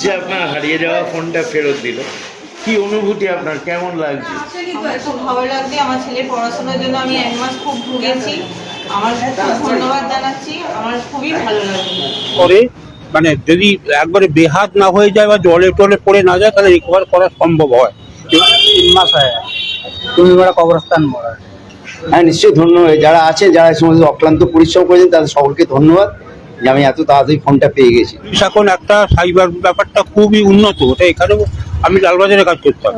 যে আপনার হারিয়ে যাওয়া ফোনটা ফেরত দিল। কি অনুভূতি আপনার? কেমন লাগছে? আমার খুব ভালো লাগছে। আমার ছেলে পড়াশোনার জন্য আমি এক মাস খুব ভুগেছি। আমার ধন্যবাদ জানাচ্ছি। আমার খুবই ভালো লাগছে। করে মানে যদি একবারে বেহাত না হয়ে যায় বা জলে টলে পড়ে না যায় তাহলে রিকভার করা সম্ভব হয়। তিন মাস হয়ে তুমি বড় কবরস্থান মোড়া হ্যাঁ নিশ্চয়ই ধন্যবাদ যারা আছেন যারা এই সমস্ত অক্লান্ত পরিশ্রম করেছেন তাদের সকলকে ধন্যবাদ। যে আমি এত তাড়াতাড়ি ফোনটা পেয়ে গেছি। পুলিশ এখন একটা সাইবার ব্যাপারটা খুবই উন্নত ওটা এখানেও আমি লালবাজারে কাজ করতাম।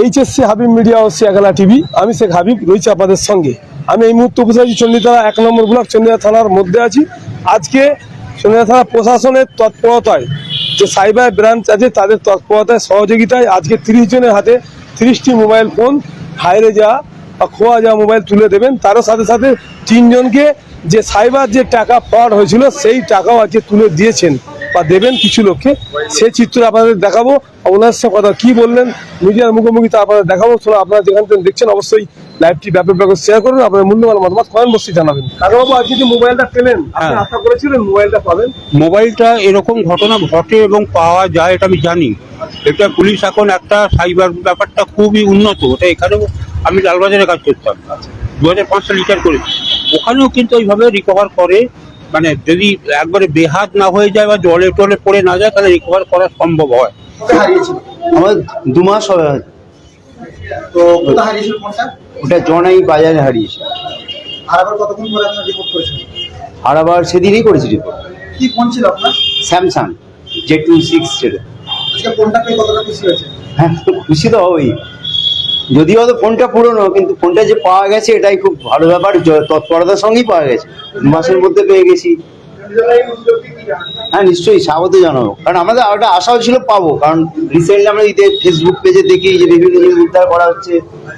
এইচএসসি হাবিব মিডিয়া ও সিয়াখালা টিভি আমি শেখ হাবিব রয়েছি আপনাদের সঙ্গে। আমি এই মুহূর্তে উপস্থিত আছি চণ্ডীতলা এক নম্বর ব্লক চণ্ডীতলা থানার মধ্যে আছি। আজকে চণ্ডীতলা থানা প্রশাসনের তৎপরতায় যে সাইবার ব্রাঞ্চ আছে তাদের তৎপরতায় সহযোগিতায় আজকে তিরিশ জনের হাতে তিরিশটি মোবাইল ফোন হাইরে যাওয়া বা খোয়া যাওয়া মোবাইল তুলে দেবেন। তারও সাথে সাথে তিনজনকে যে সাইবার যে টাকা ফ্রড হয়েছিল সেই টাকাও আজকে তুলে দিয়েছেন বা দেবেন কিছু লোককে। সেই চিত্র আপনাদের দেখাবো। ওনার সাথে কথা কি বললেন মিডিয়ার মুখোমুখি তা আপনাদের দেখাবো। শোনো আপনারা যেখান থেকে দেখছেন অবশ্যই লাইভটি ব্যাপক ব্যাপক শেয়ার করুন। আপনার মূল্যবান মতামত কমেন্ট বক্সে জানাবেন। কাকাবাবু আজকে যে মোবাইলটা পেলেন হ্যাঁ। আশা করেছিলেন মোবাইলটা পাবেন? মোবাইলটা এরকম ঘটনা ঘটে এবং পাওয়া যায় এটা আমি জানি। এটা পুলিশ এখন একটা সাইবার ব্যাপারটা খুবই উন্নত। ওটা এখানেও আমি লালবাজারে কাজ করতাম। দু হাজার রিটায়ার করেছি ওখানেও কিন্তু ওইভাবে রিকভার করে মানে যদি একবারে বেহাত না হয়ে যায় বা জলে টলে পড়ে না যায় তাহলে রিকভার করা সম্ভব হয়। আমার দু মাস হবে তো ওটা জনাই বাজারে হারিয়েছে। আর আবার কতক্ষণ পরে আপনার রিপোর্ট করেছেন? আর সেদিনই করেছি রিপোর্ট কি ফোন ছিল আপনার? স্যামসাং জে টু সিক্স যেটা আজকে ফোনটা পেয়ে কতটা খুশি হয়েছে হ্যাঁ খুশি তো হবেই। যদিও তো ফোনটা পুরনো কিন্তু ফোনটা যে পাওয়া গেছে এটাই খুব ভালো ব্যাপার তৎপরতার সঙ্গেই পাওয়া গেছে। মাসের মধ্যে পেয়ে গেছি। হ্যাঁ নিশ্চয়ই স্বাগত জানাব। কারণ আমাদের একটা আশাও ছিল পাবো কারণ রিসেন্টলি আমরা ইতে ফেসবুক পেজে দেখি যে বিভিন্ন জিনিস উদ্ধার করা হচ্ছে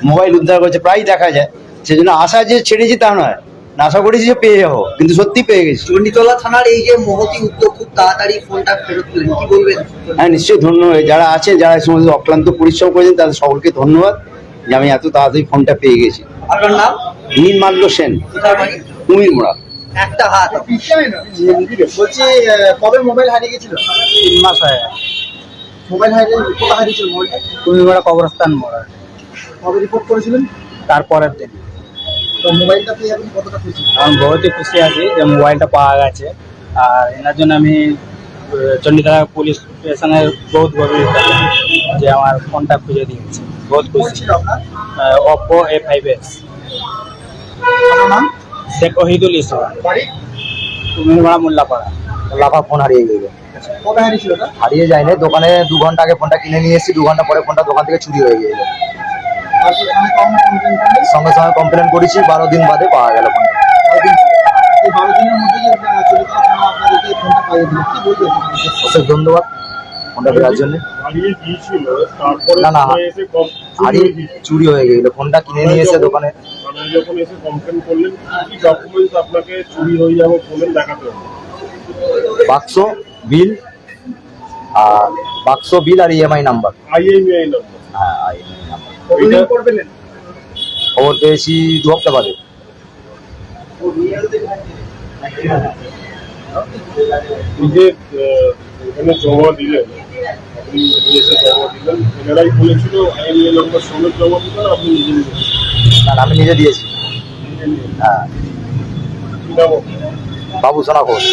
মোবাইল উদ্ধার করছে প্রায় দেখা যায়। সেজন্য আশা যে ছেড়েছি তা নয়। না আশা করেছি যে পেয়ে যাব কিন্তু সত্যি পেয়ে গেছি। চণ্ডীতলা থানার এই যে মহতি উদ্যোগ খুব তাড়াতাড়ি ফোনটা ফেরত পেলেন। কি বলবেন? হ্যাঁ নিশ্চয়ই ধন্যবাদ। যারা আছে যারা এই সমস্ত অক্লান্ত পরিশ্রম করেছেন তাদের সকলকে ধন্যবাদ। যে আমি এত তাড়াতাড়ি ফোনটা পেয়ে গেছি। আপনার নাম? নীলমাল্য সেন। কোথায় বাড়ি? কুমির মোড়া। একটা হাত। বলছি কবে মোবাইল হারিয়ে গেছিল? তিন মাস হয়ে মোবাইল হারিয়ে কোথায় হারিয়েছিল মোবাইলটা কবরস্থান মোড়া। কবে রিপোর্ট করেছিলেন? তারপরের দিন। তো মোবাইলটা পেয়ে আপনি কতটা খুশি? আমি বহুতই খুশি আছি যে মোবাইলটা পাওয়া গেছে। আর এনার জন্য আমি চণ্ডীতলা পুলিশ স্টেশনের বহুত গভীর যে আমার ফোনটা খুঁজে দিয়েছে। ওপো এ ফাইভ নাম? শেখ ওহিদুল ইসলাম। মোল্লাপাড়া। লাফা ফোন হারিয়ে গেল। হারিয়ে যায়নি। দোকানে দু ঘণ্টা আগে ফোনটা কিনে নিয়ে এসেছি। দু ঘণ্টা পরে ফোনটা দোকান থেকে চুরি হয়ে গেল। সঙ্গে সঙ্গে কমপ্লেন করেছি। বারো দিন বাদে পাওয়া গেল ফোনটা। ধন্যবাদ। ফোনটা দেওয়ার জন্য। হারিয়ে গিয়েছিল তারপরে না, না। হারিয়ে হয়ে চুরি হয়ে গেল ফোনটা কিনে নিয়ে এসে দোকানে যখন এসে কমপ্লেন করলেন কি ডকুমেন্টস আপনাকে চুরি হয়ে যাবে বলেন দেখাতে হবে? বাক্স বিল আর বাক্স বিল আর ইএমআই নাম্বার আইএমআই নম্বর হ্যাঁ নাম্বার খবর পেয়েছি দু হপ্তাহ বাদে। এখানে জমা দিলেন আপনি জমা দিলেন এনারাই বলেছিল আইএমআই নম্বর সমেত জমা দিলেন আপনি নিজে না আমি নিজে দিয়েছি। হ্যাঁ। কি নাম আপনার? বাবু সোনা ঘোষ।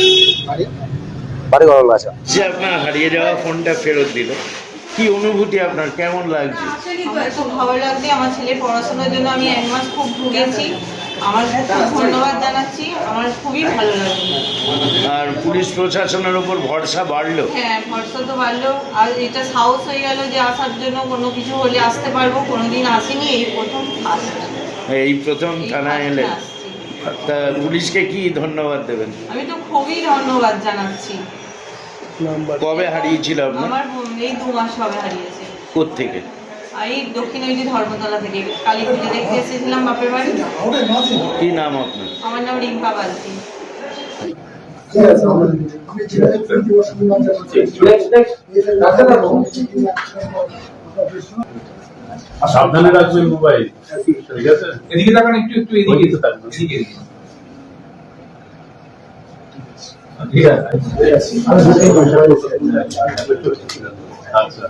বাড়ি? বাড়ি গরল গাছা যে আপনার হারিয়ে যাওয়া ফোনটা ফেরত দিল। কি অনুভূতি আপনার? কেমন লাগছে? আমার খুব ভালো লাগছে আমার ছেলে পড়াশোনার জন্য। আমি এক মাস খুব ভুগেছি। আমার ধন্যবাদ জানাচ্ছি আমার খুবই ভালো লাগছে আর পুলিশ প্রশাসনের ওপর ভরসা বাড়লো? হ্যাঁ ভরসা তো বাড়লো। আর এটা সাহস হয়ে গেল যে আসার জন্য কোনো কিছু হলে আসতে পারব। কোনোদিন আসিনি এই প্রথম এই প্রথম থানায় এলে। তা পুলিশকে কি ধন্যবাদ দেবেন? আমি তো খুবই ধন্যবাদ জানাচ্ছি। কবে হারিয়েছিল আপনার? আমার এই দু মাস হবে হারিয়েছে। কোত্থেকে? আর এই দক্ষিণ ওই ধর্মতলা থেকে কালী পুজো দেখতে এসেছিলাম বাপের বাড়ি। কি নাম আপনার? আমার নাম রিম্পা বালতি। সাবধানে রাখবেন মোবাইল ঠিক আছে? এদিকে তাকান একটু একটু এদিকে এদিকে। থাকবেন এদিকে এদিকে আচ্ছা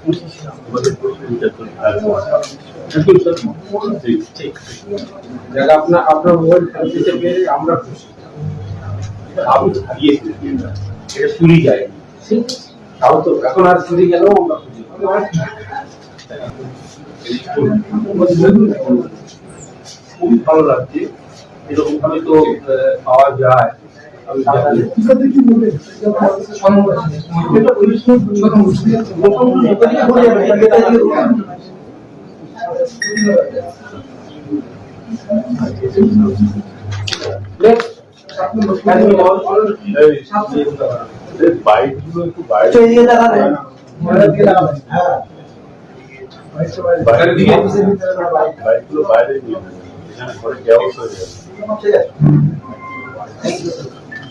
আপনার আপনার মোবাইল ফেরত দিতে পেরে আমরা খুশি আমি হারিয়েছি এটা চুরি যায় তাও তো এখন আর চুরি গেলেও আমরা খুশি খুবই ভালো লাগছে এরকম ভাবে তো আহ, পাওয়া যায় আমি জানি। বাইকগুলো একটু বাইরে বাইকগুলো বাইরে নিয়ে যাবে। এখানে ঘরে গ্যাস হয়ে যাবে নির্মাণ নির্মাণ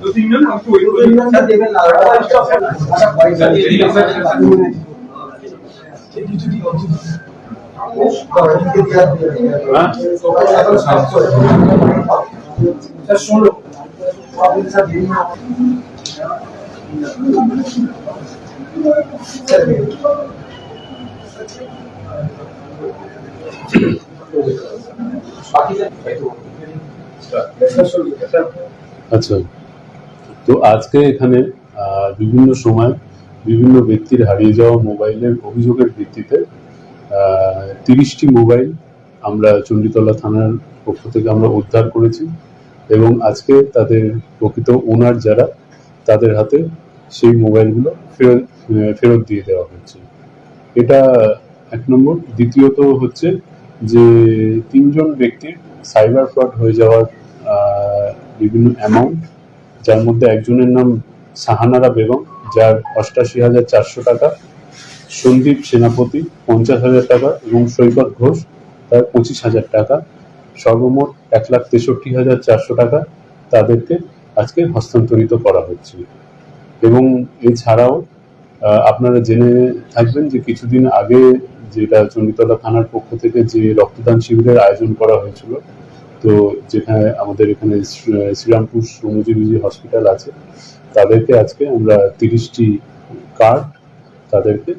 দু তিনজনকে দেবেন না আচ্ছা আচ্ছা। তো আজকে এখানে বিভিন্ন সময় বিভিন্ন ব্যক্তির হারিয়ে যাওয়া মোবাইলের অভিযোগের ভিত্তিতে তিরিশটি মোবাইল আমরা চণ্ডীতলা থানার পক্ষ থেকে আমরা উদ্ধার করেছি এবং আজকে তাদের প্রকৃত ওনার যারা, তাদের হাতে সেই মোবাইলগুলো ফেরত ফেরত দিয়ে দেওয়া হয়েছে। এটা এক নম্বর। দ্বিতীয়ত হচ্ছে যে তিনজন ব্যক্তির সাইবার ফ্রড হয়ে যাওয়ার বিভিন্ন অ্যামাউন্ট যার মধ্যে একজনের নাম সাহানারা বেগম, যার অষ্টাশি হাজার চারশো টাকা, সন্দীপ সেনাপতি পঞ্চাশ হাজার টাকা এবং সৈকত ঘোষ তার পঁচিশ হাজার টাকা, সর্বমোট এক লাখ তেষট্টি হাজার চারশো টাকা তাদেরকে আজকে হস্তান্তরিত করা হচ্ছে। এবং এছাড়াও আপনারা জেনে থাকবেন যে কিছুদিন আগে যেটা চণ্ডীতলা থানার পক্ষ থেকে যে রক্তদান শিবিরের আয়োজন করা হয়েছিল তো যেখানে আমাদের এখানে শ্রীরামপুর শ্রমজীবী যে হসপিটাল আছে তাদেরকে আজকে আমরা তিরিশটি কার্ড তাদেরকে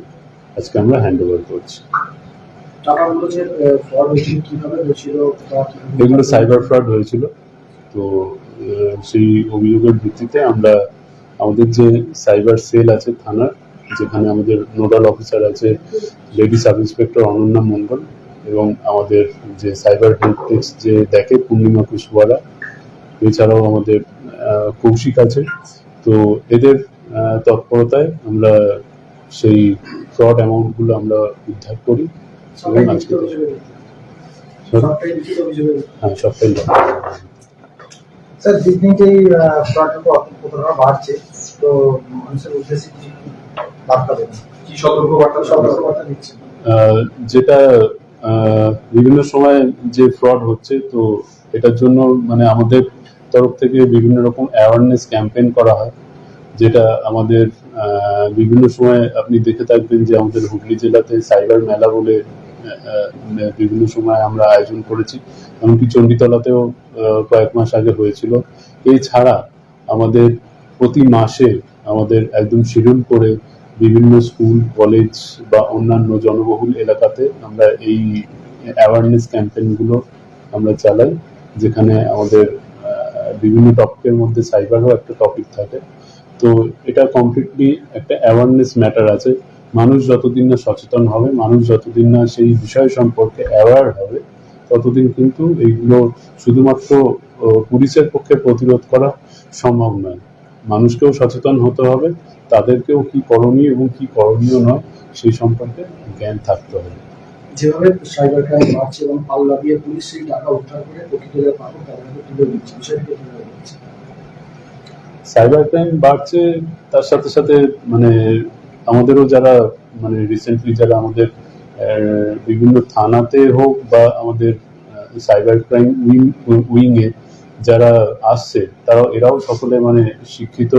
আজকে আমরা হ্যান্ড ওভার করছি এগুলো সাইবার ফ্রড হয়েছিল তো সেই অভিযোগের ভিত্তিতে আমরা আমাদের যে সাইবার সেল আছে থানার যেখানে আমাদের নোডাল অফিসার আছে lady sub inspector Ananya Mondal এবং আমাদের যে সাইবার হেল্প যে দেখে পূর্ণিমা কুশওয়ালা এছাড়াও আমাদের কৌশিক আছে। তো এদের তৎপরতায় আমরা সেই ফ্রড অ্যামাউন্টগুলো আমরা উদ্ধার করি। এবং আজকে হ্যাঁ সবটাই স্যার দিন দিন যে ফ্রডটা কতটা বাড়ছে। তো মানুষের উদ্দেশ্যে বার্তা দেবেন কি সতর্ক বার্তা দিচ্ছেন? যেটা বিভিন্ন সময় যে ফ্রড হচ্ছে তো এটার জন্য মানে আমাদের তরফ থেকে বিভিন্ন রকম অ্যাওয়ারনেস ক্যাম্পেইন করা হয় যেটা আমাদের বিভিন্ন সময় আপনি দেখে থাকবেন যে আমাদের হুগলি জেলাতে সাইবার মেলা বলে বিভিন্ন সময় আমরা আয়োজন করেছি এমনকি চণ্ডীতলাতেও কয়েক মাস আগে হয়েছিল। এছাড়া আমাদের প্রতি মাসে আমাদের একদম শিডিউল করে বিভিন্ন স্কুল, কলেজ বা অন্যান্য জনবহুল এলাকাতে আমরা এই অ্যাওয়ারনেস ক্যাম্পেইনগুলো আমরা চালাই, যেখানে আমাদের বিভিন্ন টপিকের মধ্যে সাইবারও একটা টপিক থাকে। তো এটা কমপ্লিটলি একটা অ্যাওয়ারনেস ম্যাটার আছে। মানুষ যতদিন না সচেতন হবে, মানুষ যতদিন না সেই বিষয় সম্পর্কে অ্যাওয়ার হবে, ততদিন কিন্তু এইগুলো শুধুমাত্র পুলিশের পক্ষে প্রতিরোধ করা সম্ভব নয়। মানুষকেও সচেতন হতে হবে তাদেরকেও কি করণীয় এবং কি করণীয় নয় সেই সম্পর্কে জ্ঞান থাকতে হবে। যেভাবে সাইবার ক্রাইম বাড়ছে এবং পাল্লা দিয়ে পুলিশ সেই টাকা উদ্ধার করে পাবো তাদের হাতে তুলে দিচ্ছে। বিষয়টিকে তুলে দিচ্ছে সাইবার ক্রাইম বাড়ছে তার সাথে সাথে মানে আমাদেরও যারা মানে রিসেন্টলি যারা আমাদের বিভিন্ন থানাতে হোক বা আমাদের সাইবার ক্রাইম উইং উইংয়ে যারা আসছে, তারাও, এরাও সকলে মানে শিক্ষিত।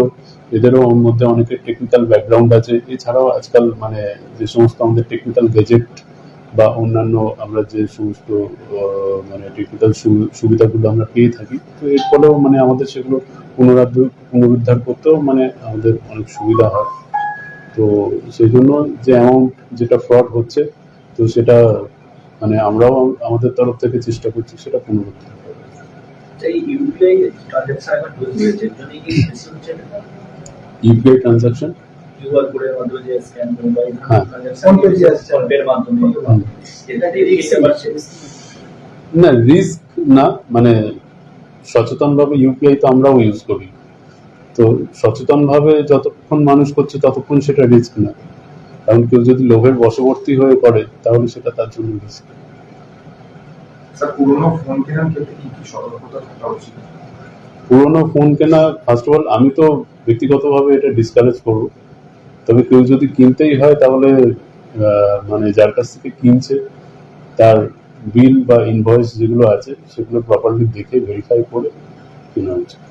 এদেরও মধ্যে অনেকের টেকনিক্যাল ব্যাকগ্রাউন্ড আছে। এছাড়াও আজকাল মানে যে সমস্ত আমাদের টেকনিক্যাল গেজেট বা অন্যান্য আমরা যে সমস্ত মানে টেকনিক্যাল সুবিধাগুলো আমরা পেয়ে থাকি, তো এর ফলেও মানে আমাদের সেগুলো পুনরুদ্ধার পুনরুদ্ধার করতেও মানে আমাদের অনেক সুবিধা হয়। তো সেই জন্য যে অ্যামাউন্ট যেটা ফ্রড হচ্ছে, তো সেটা মানে আমরাও আমাদের তরফ থেকে চেষ্টা করছি সেটা পুনরুদ্ধার। এই ইউপিআই ট্রানজাকশন এখন ঢুকে গেছে কি বেশি হচ্ছে ইউপিআই ট্রানজাকশন কিউআর কোডের মাধ্যমে যে scan mobile. Transaction PhonePe আসছে ফোন পের মাধ্যমে। এটা দিয়ে রিস্ক বাড়ছে না রিস্ক না মানে সচেতনভাবে ইউপিআই তো আমরাও ইউজ করি। তো সচেতনভাবে যতক্ষণ মানুষ করছে ততক্ষণ সেটা রিস্ক না। কারণ কেউ যদি লোভের বশবর্তী হয়ে করে তাহলে সেটা তার জন্য রিস্ক পুরোনো ফোন কেনা ফার্স্ট অফ অল আমি তো ব্যক্তিগতভাবে এটা ডিসকারেজ করব। তবে কেউ যদি কিনতেই হয়, তাহলে মানে যার কাছ থেকে কিনছে, তার বিল বা ইনভয়েস যেগুলো আছে, সেগুলো প্রপারলি দেখে ভেরিফাই করে কেনা উচিত।